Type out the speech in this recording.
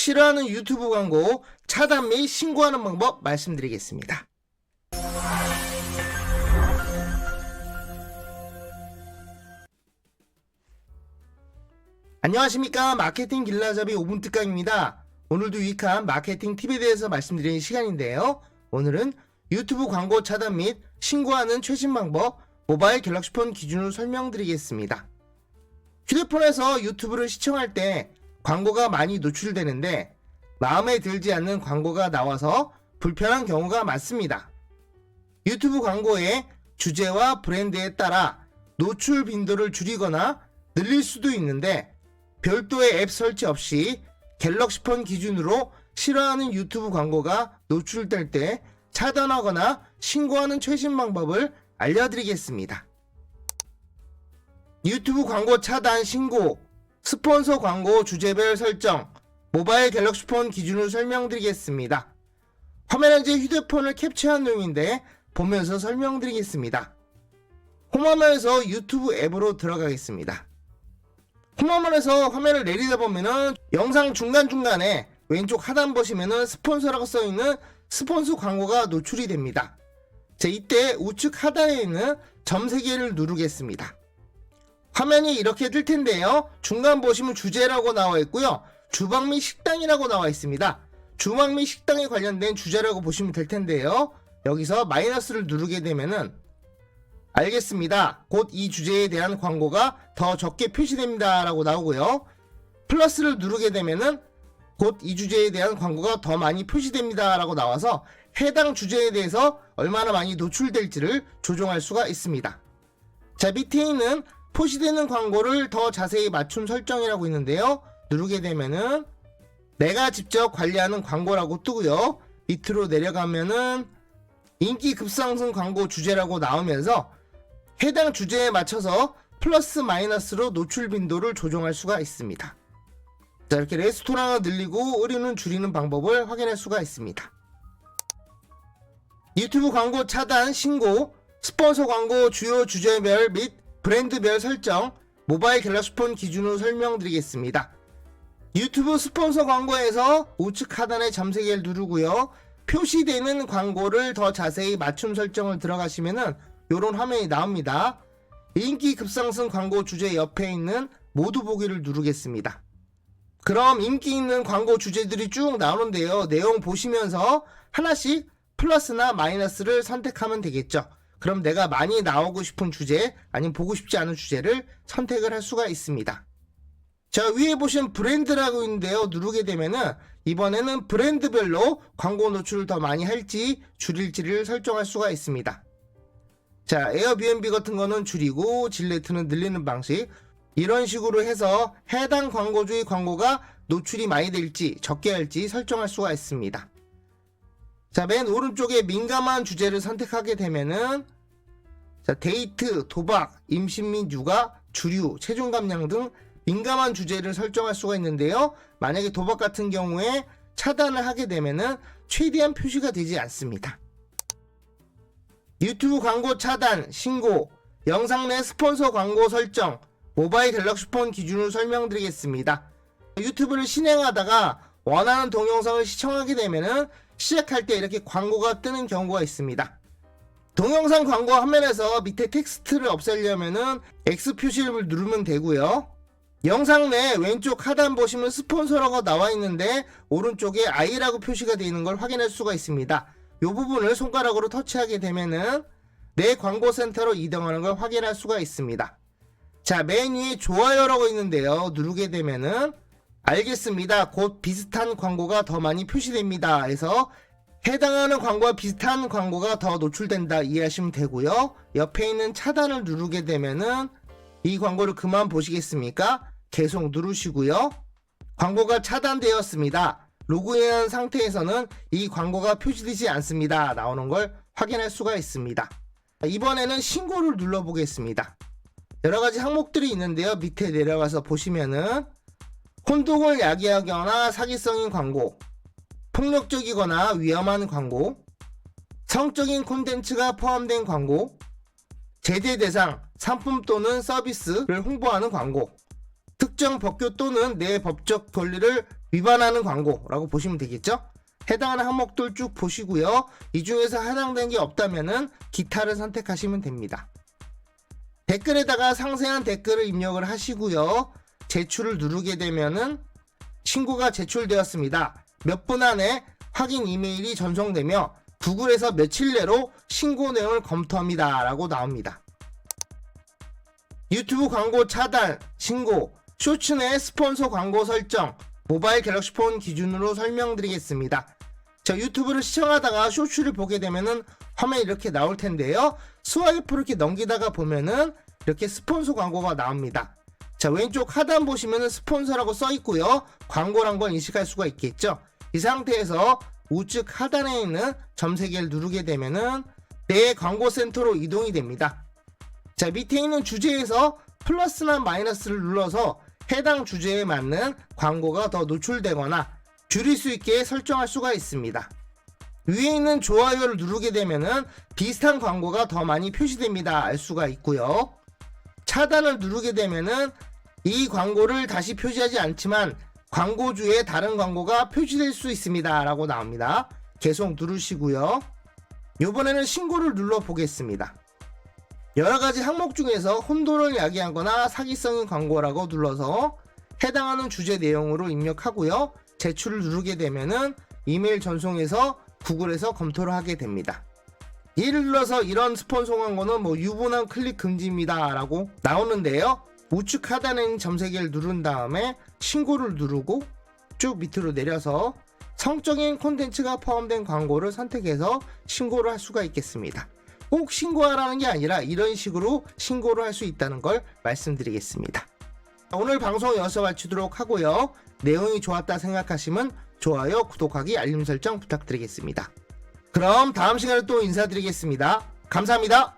싫어하는 유튜브 광고 차단 및 신고하는 방법 말씀드리겠습니다. 안녕하십니까 마케팅 길라잡이 5분 특강입니다. 오늘도 유익한 마케팅 팁에 대해서 말씀드리는 시간인데요. 오늘은 유튜브 광고 차단 및 신고하는 최신 방법 모바일 갤럭시폰 기준으로 설명드리겠습니다. 휴대폰에서 유튜브를 시청할 때 광고가 많이 노출되는데 마음에 들지 않는 광고가 나와서 불편한 경우가 많습니다. 유튜브 광고의 주제와 브랜드에 따라 노출 빈도를 줄이거나 늘릴 수도 있는데 별도의 앱 설치 없이 갤럭시폰 기준으로 싫어하는 유튜브 광고가 노출될 때 차단하거나 신고하는 최신 방법을 알려드리겠습니다. 유튜브 광고 차단 신고, 스폰서 광고 주제별 설정, 모바일 갤럭시 폰 기준으로 설명드리겠습니다. 화면은 제 휴대폰을 캡처한 내용인데 보면서 설명드리겠습니다. 홈화면에서 유튜브 앱으로 들어가겠습니다. 홈화면에서 화면을 내리다 보면은 영상 중간중간에 왼쪽 하단 보시면은 스폰서라고 써있는 스폰서 광고가 노출이 됩니다. 자, 이때 우측 하단에 있는 점 3개를 누르겠습니다. 화면이 이렇게 뜰 텐데요. 중간 보시면 주제라고 나와 있고요. 주방 및 식당이라고 나와 있습니다. 주방 및 식당에 관련된 주제라고 보시면 될 텐데요. 여기서 마이너스를 누르게 되면은 알겠습니다. 곧 이 주제에 대한 광고가 더 적게 표시됩니다. 라고 나오고요. 플러스를 누르게 되면은 곧 이 주제에 대한 광고가 더 많이 표시됩니다. 라고 나와서 해당 주제에 대해서 얼마나 많이 노출될지를 조정할 수가 있습니다. 자, 밑에 있는 표시되는 광고를 더 자세히 맞춤 설정이라고 있는데요. 누르게 되면은 내가 직접 관리하는 광고라고 뜨고요. 밑으로 내려가면은 인기 급상승 광고 주제라고 나오면서 해당 주제에 맞춰서 플러스 마이너스로 노출 빈도를 조정할 수가 있습니다. 자, 이렇게 레스토랑을 늘리고 의류는 줄이는 방법을 확인할 수가 있습니다. 유튜브 광고 차단, 신고, 스폰서 광고 주요 주제별 및 브랜드별 설정, 모바일 갤럭시폰 기준으로 설명드리겠습니다. 유튜브 스폰서 광고에서 우측 하단에 점 3개를 누르고요. 표시되는 광고를 더 자세히 맞춤 설정을 들어가시면은 이런 화면이 나옵니다. 인기 급상승 광고 주제 옆에 있는 모두 보기를 누르겠습니다. 그럼 인기 있는 광고 주제들이 쭉 나오는데요. 내용 보시면서 하나씩 플러스나 마이너스를 선택하면 되겠죠. 그럼 내가 많이 나오고 싶은 주제, 아니면 보고 싶지 않은 주제를 선택을 할 수가 있습니다. 자, 위에 보시면 브랜드라고 있는데요. 누르게 되면은 이번에는 브랜드별로 광고 노출을 더 많이 할지 줄일지를 설정할 수가 있습니다. 자, 에어비앤비 같은 거는 줄이고 질레트는 늘리는 방식. 이런 식으로 해서 해당 광고주의 광고가 노출이 많이 될지 적게 할지 설정할 수가 있습니다. 자, 맨 오른쪽에 민감한 주제를 선택하게 되면은 자, 데이트, 도박, 임신 및 육아, 주류, 체중 감량 등 민감한 주제를 설정할 수가 있는데요. 만약에 도박 같은 경우에 차단을 하게 되면은 최대한 표시가 되지 않습니다. 유튜브 광고 차단, 신고, 영상 내 스폰서 광고 설정, 모바일 갤럭시폰 기준으로 설명드리겠습니다. 유튜브를 실행하다가 원하는 동영상을 시청하게 되면은 시작할 때 이렇게 광고가 뜨는 경우가 있습니다. 동영상 광고 화면에서 밑에 텍스트를 없애려면은 X 표시를 누르면 되고요. 영상 내 왼쪽 하단 보시면 스폰서라고 나와 있는데 오른쪽에 I라고 표시가 되어 있는 걸 확인할 수가 있습니다. 이 부분을 손가락으로 터치하게 되면은 내 광고 센터로 이동하는 걸 확인할 수가 있습니다. 자, 맨 위에 좋아요라고 있는데요. 누르게 되면은 알겠습니다. 곧 비슷한 광고가 더 많이 표시됩니다. 해서 해당하는 광고와 비슷한 광고가 더 노출된다 이해하시면 되고요. 옆에 있는 차단을 누르게 되면은 이 광고를 그만 보시겠습니까? 계속 누르시고요. 광고가 차단되었습니다. 로그인한 상태에서는 이 광고가 표시되지 않습니다. 나오는 걸 확인할 수가 있습니다. 이번에는 신고를 눌러보겠습니다. 여러 가지 항목들이 있는데요. 밑에 내려가서 보시면은 혼동을 야기하거나 사기성인 광고, 폭력적이거나 위험한 광고, 성적인 콘텐츠가 포함된 광고, 제재 대상, 상품 또는 서비스를 홍보하는 광고, 특정 법규 또는 내 법적 권리를 위반하는 광고라고 보시면 되겠죠? 해당하는 항목들 쭉 보시고요. 이 중에서 해당된 게 없다면은 기타를 선택하시면 됩니다. 댓글에다가 상세한 댓글을 입력을 하시고요. 제출을 누르게 되면은 신고가 제출되었습니다. 몇 분 안에 확인 이메일이 전송되며 구글에서 며칠 내로 신고 내용을 검토합니다. 라고 나옵니다. 유튜브 광고 차단, 신고, 쇼츠 내 스폰서 광고 설정, 모바일 갤럭시 폰 기준으로 설명드리겠습니다. 자, 유튜브를 시청하다가 쇼츠를 보게 되면은 화면이 이렇게 나올 텐데요. 스와이프를 이렇게 넘기다가 보면은 이렇게 스폰서 광고가 나옵니다. 자, 왼쪽 하단 보시면은 스폰서라고 써 있고요. 광고란 걸 인식할 수가 있겠죠. 이 상태에서 우측 하단에 있는 점세 개를 누르게 되면은 내 광고 센터로 이동이 됩니다. 자, 밑에 있는 주제에서 플러스나 마이너스를 눌러서 해당 주제에 맞는 광고가 더 노출되거나 줄일 수 있게 설정할 수가 있습니다. 위에 있는 좋아요를 누르게 되면은 비슷한 광고가 더 많이 표시됩니다. 알 수가 있고요. 차단을 누르게 되면은 이 광고를 다시 표시하지 않지만 광고주에 다른 광고가 표시될 수 있습니다. 라고 나옵니다. 계속 누르시고요. 이번에는 신고를 눌러 보겠습니다. 여러 가지 항목 중에서 혼돈을 야기하거나 사기성인 광고라고 눌러서 해당하는 주제 내용으로 입력하고요. 제출을 누르게 되면은 이메일 전송해서 구글에서 검토를 하게 됩니다. 이를 눌러서 이런 스폰서 광고는 뭐 유분한 클릭 금지입니다 라고 나오는데요. 우측 하단에 있는 점세 개를 누른 다음에 신고를 누르고 쭉 밑으로 내려서 성적인 콘텐츠가 포함된 광고를 선택해서 신고를 할 수가 있겠습니다. 꼭 신고하라는 게 아니라 이런 식으로 신고를 할 수 있다는 걸 말씀드리겠습니다. 오늘 방송 여기서 마치도록 하고요. 내용이 좋았다 생각하시면 좋아요, 구독하기, 알림 설정 부탁드리겠습니다. 그럼 다음 시간에 또 인사드리겠습니다. 감사합니다.